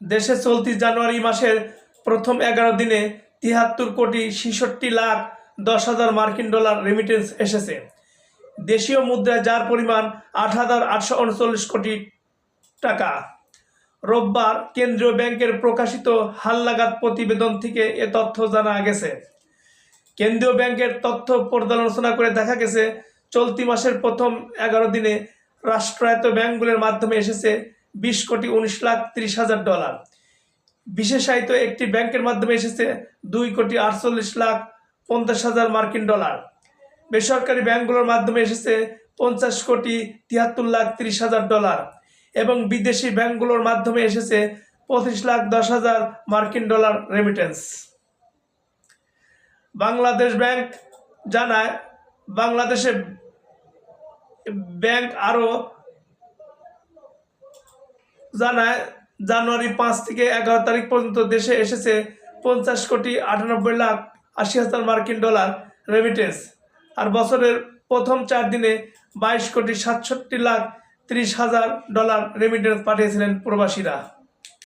দেশে চলতি জানুয়ারি মাসের প্রথম এগারো দিনে তিয়াত্তর কোটি ছেষট্টি লাখ দশ হাজার মার্কিন ডলার রেমিটেন্স এসেছে। দেশীয় মুদ্রায় যার পরিমাণ আট হাজার আটশো উনচল্লিশ কোটি টাকা। রোববার কেন্দ্রীয় ব্যাংকের প্রকাশিত হালনাগাদ প্রতিবেদন থেকে এ তথ্য জানা গেছে। কেন্দ্রীয় ব্যাংকের তথ্য পর্যালোচনা করে দেখা গেছে, চলতি মাসের প্রথম এগারো দিনে রাষ্ট্রায়ত্ত ব্যাংকগুলোর মাধ্যমে এসেছে বিশ কোটি উনিশ লাখ তিরিশ হাজার ডলার। বিশেষায়িত একটি ব্যাংকের মাধ্যমে এসেছে দুই কোটি আটচল্লিশ লাখ পঞ্চাশ হাজার মার্কিন ডলার। বেসরকারি ব্যাংকগুলোর মাধ্যমে এসেছে পঞ্চাশ কোটি তিয়াত্তর লাখ তিরিশ হাজার ডলার এবং বিদেশি ব্যাংকগুলোর মাধ্যমে এসেছে পঁচিশ লাখ দশ হাজার মার্কিন ডলার রেমিটেন্স বাংলাদেশ ব্যাংক জানায়, বাংলাদেশে ব্যাংক আরও জানায়, জানুয়ারি পাঁচ থেকে এগারো তারিখ পর্যন্ত দেশে এসেছে পঞ্চাশ কোটি আটানব্বই লাখ আশি হাজার মার্কিন ডলার রেমিটেন্স আর বছরের প্রথম চার দিনে বাইশ কোটি সাতষট্টি লাখ ত্রিশ হাজার ডলার রেমিটেন্স পাঠিয়েছিলেন প্রবাসীরা।